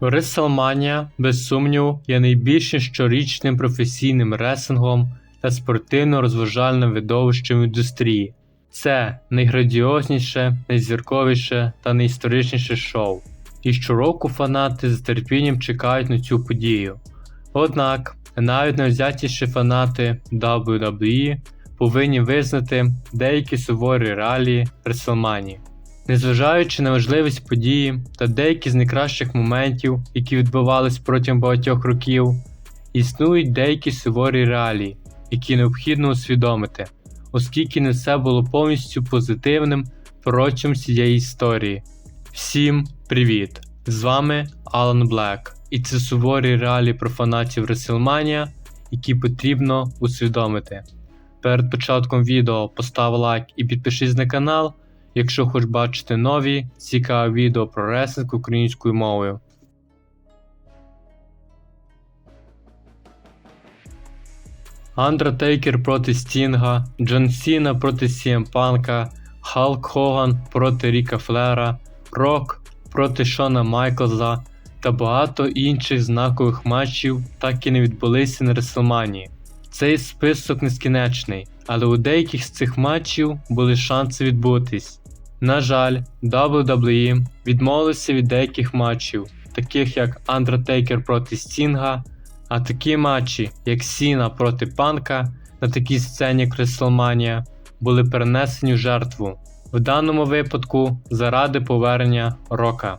WrestleMania, без сумніву, є найбільшим щорічним професійним ресингом та спортивно-розважальним видовищем індустрії. Це найградіозніше, найзірковіше та найісторичніше шоу. І щороку фанати з терпінням чекають на цю подію. Однак, навіть найвзятіші фанати WWE повинні визнати деякі суворі реалії WrestleMania. Незважаючи на важливість події та деякі з найкращих моментів, які відбувались протягом багатьох років, існують деякі суворі реалії, які необхідно усвідомити, оскільки не все було повністю позитивним протягом цієї історії. Всім привіт! З вами Алан Блек, і це суворі реалії про фанатів WrestleMania, які потрібно усвідомити. Перед початком відео постав лайк і підпишись на канал, якщо хочеш бачити нові цікаві відео про ресинг українською мовою. Андертейкер проти Стінга, Джон Сіна проти Сієм Панка, Халк Хоган проти Ріка Флера, Рок проти Шона Майклза та багато інших знакових матчів так і не відбулися на Реслманії. Цей список нескінчений, але у деяких з цих матчів були шанси відбутись. На жаль, WWE відмовилися від деяких матчів, таких як Undertaker проти Стінга, а такі матчі, як Сіна проти Панка на такій сцені як були перенесені в жертву, в даному випадку заради повернення Рока.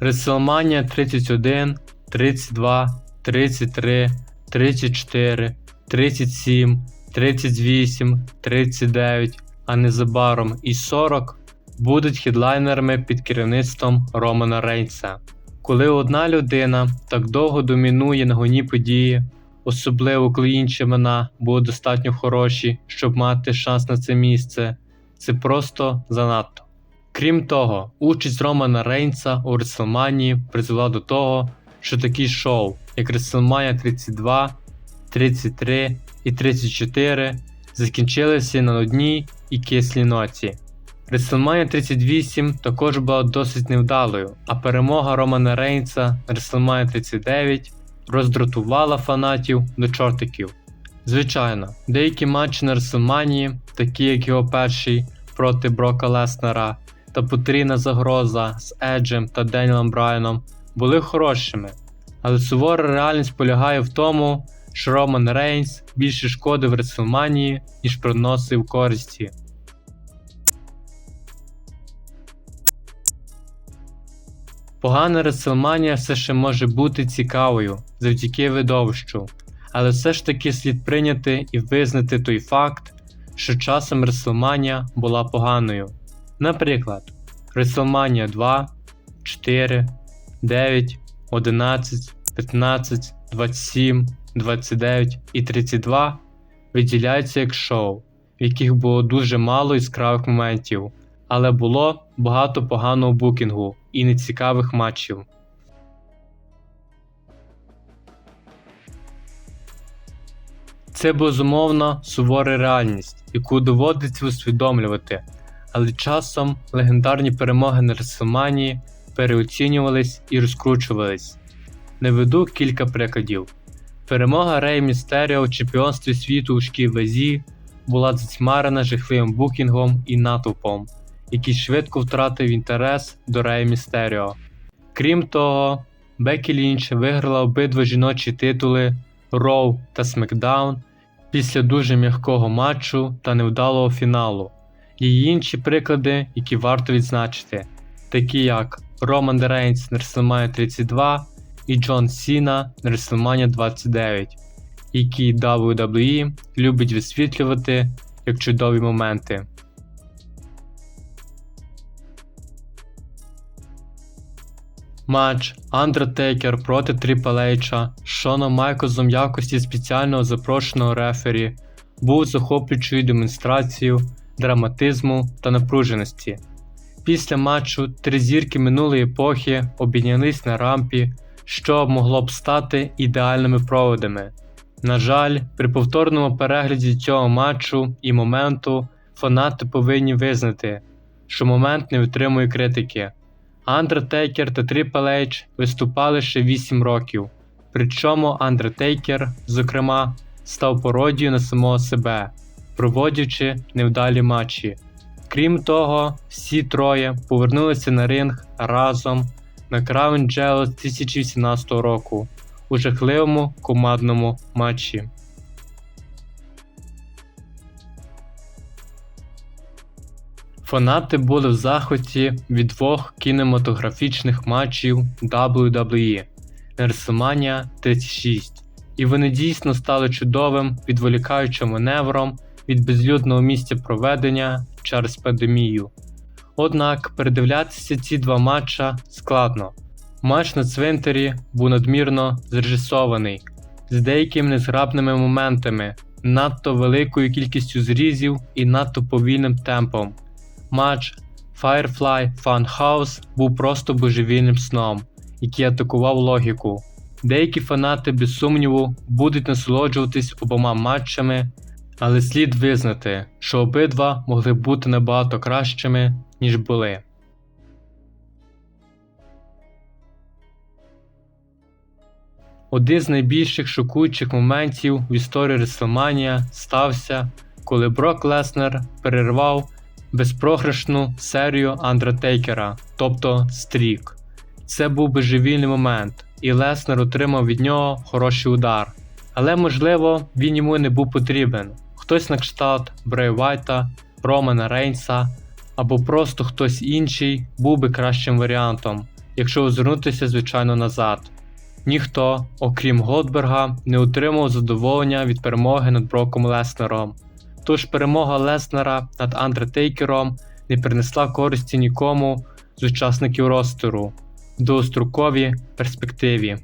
WrestleMania 31, 32, 33, 34, 37, 38, 39, а незабаром і 40 будуть хедлайнерами під керівництвом Романа Рейнса. Коли одна людина так довго домінує на гоні події, особливо коли інші імена будуть достатньо хороші, щоб мати шанс на це місце, це просто занадто. Крім того, участь Романа Рейнса у WrestleMania призвела до того, що такі шоу, як WrestleMania 32, 33 і 34 закінчилися на одній і кислій ноті. WrestleMania 38 також була досить невдалою, а перемога Романа Рейнса на WrestleMania 39 роздратувала фанатів до чортиків. Звичайно, деякі матчі на WrestleMania, такі як його перший проти Брока Леснера та потрійна загроза з Еджем та Деніелом Брайаном, були хорошими, але сувора реальність полягає в тому, що Роман Рейнс більше шкодив WrestleMania, ніж приносив користі. Погана WrestleMania все ще може бути цікавою завдяки видовищу, але все ж таки слід прийняти і визнати той факт, що часом WrestleMania була поганою. Наприклад, WrestleMania 2, 4, 9, 11, 15, 27, 29 і 32 виділяються як шоу, в яких було дуже мало яскравих моментів, але було багато поганого букінгу і нецікавих матчів. Це безумовно сувора реальність, яку доводиться усвідомлювати, але часом легендарні перемоги на WrestleMania переоцінювались і розкручувались. Наведу кілька прикладів. Перемога Рей Містеріо у чемпіонстві світу у важкій вазі була затьмарена жахливим букінгом і натовпом, який швидко втратив інтерес до Рея Містеріо. Крім того, Бекі Лінч виграла обидва жіночі титули Роу та Смакдаун після дуже м'якого матчу та невдалого фіналу. Є інші приклади, які варто відзначити, такі як Роман Рейнс на 32 і Джон Сіна на WrestleMania 29, які WWE любить висвітлювати як чудові моменти. Матч Undertaker проти Triple H з Шоном Майклзом в якості спеціального запрошеного рефері був захоплюючою демонстрацією драматизму та напруженості. Після матчу три зірки минулої епохи обійнялись на рампі, що могло б стати ідеальними проводами. На жаль, при повторному перегляді цього матчу і моменту фанати повинні визнати, що момент не витримує критики. Undertaker та Triple виступали ще 8 років. Причому Undertaker, зокрема, став пародією на самого себе, проводячи невдалі матчі. Крім того, всі троє повернулися на ринг разом на Crown Jewel 2018 року у жахливому командному матчі. Фанати були в захваті від двох кінематографічних матчів WWE WrestleMania 36, і вони дійсно стали чудовим відволікаючим маневром від безлюдного місця проведення через пандемію. Однак передивлятися ці два матча складно. Матч на цвинтарі був надмірно зрежисований, з деякими незграбними моментами, надто великою кількістю зрізів і надто повільним темпом. Матч Firefly Funhouse був просто божевільним сном, який атакував логіку. Деякі фанати без сумніву будуть насолоджуватись обома матчами, але слід визнати, що обидва могли бути набагато кращими, ніж були. Один з найбільших шокуючих моментів в історії WrestleMania стався, коли Брок Леснер перервав безпрограшну серію Андертейкера, тобто стрік. Це був божевільний момент, і Леснер отримав від нього хороший удар. Але можливо він йому не був потрібен. Хтось на кшталт Брей Вайта, Романа Рейнса або просто хтось інший був би кращим варіантом, якщо озирнутися звичайно назад. Ніхто, окрім Голдберга, не отримав задоволення від перемоги над Броком Леснером. Тож перемога Леснера над Андертейкером не принесла користі нікому з учасників ростеру в довгостроковій перспективі.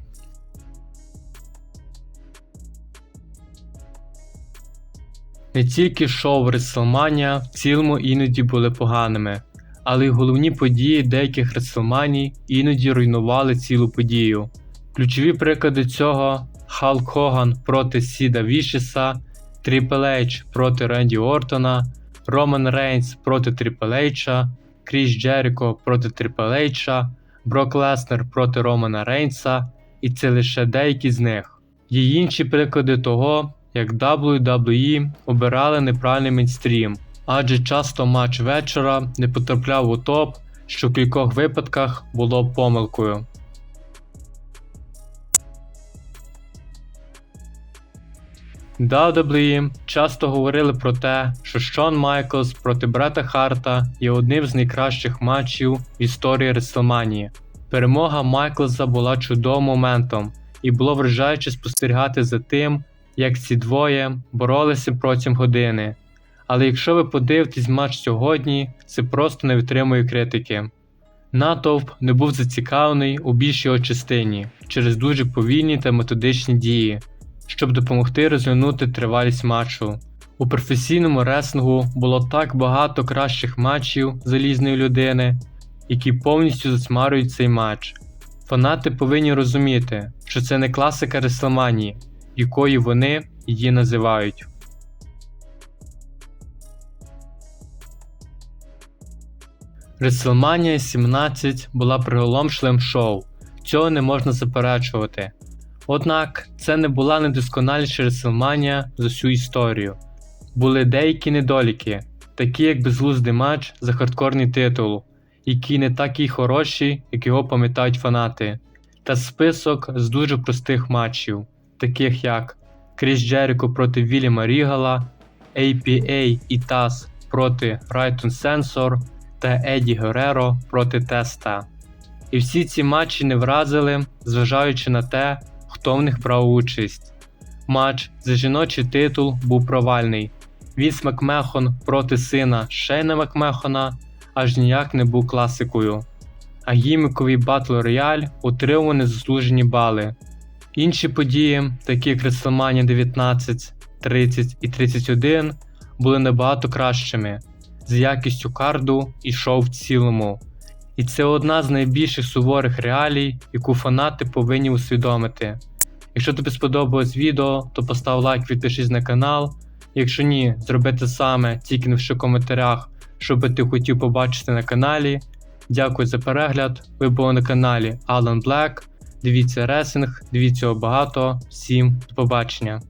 Не тільки шоу WrestleMania в цілому іноді були поганими, але й головні події деяких WrestleMania іноді руйнували цілу подію. Ключові приклади цього Халк Хоган проти Сіда Вішеса, Triple H проти Ренді Ортона, Роман Рейнс проти Triple H, Кріс Джеріко проти Triple H, Брок Леснер проти Романа Рейнса, і це лише деякі з них. Є інші приклади того, як WWE обирали неправильний мейнстрім, адже часто матч вечора не потрапляв у топ, що в кількох випадках було помилкою. WWE часто говорили про те, що Шон Майклс проти Брета Харта є одним з найкращих матчів в історії WrestleMania. Перемога Майклса була чудовим моментом, і було вражаюче спостерігати за тим, як ці двоє боролися протягом години. Але якщо ви подивитесь матч сьогодні, це просто не витримує критики. Натовп не був зацікавлений у більшій його частині через дуже повільні та методичні дії щоб допомогти розглянути тривалість матчу. У професійному реслінгу було так багато кращих матчів залізної людини, які повністю засмарюють цей матч. Фанати повинні розуміти, що це не класика Реслманії, якою вони її називають. WrestleMania 17 була приголомшливим шоу, цього не можна заперечувати. Однак це не була недосконаліша WrestleMania за всю історію. Були деякі недоліки, такі як безглуздий матч за хардкорний титул, який не такий хороший, як його пам'ятають фанати, та список з дуже простих матчів, таких як Кріс Джеріко проти Вільяма Рігала, APA і Тас проти Райтон Сенсор та Еді Гереро проти Теста. І всі ці матчі не вразили, зважаючи на те, хто в них брав участь. Матч за жіночий титул був провальний. Віс Макмехон проти сина Шейна Макмехона аж ніяк не був класикою. А гіміковий батл рояль отримав незаслужені бали. Інші події, такі як WrestleMania 19, 30 і 31, були набагато кращими, з якістю карду і шоу в цілому. І це одна з найбільших суворих реалій, яку фанати повинні усвідомити. Якщо тобі сподобалось відео, то постав лайк, підпишись на канал. Якщо ні, зроби те саме, тільки в коментарях, що би ти хотів побачити на каналі. Дякую за перегляд. Ви були на каналі Alan Black. Дивіться ресинг, дивіться його багато. Всім побачення.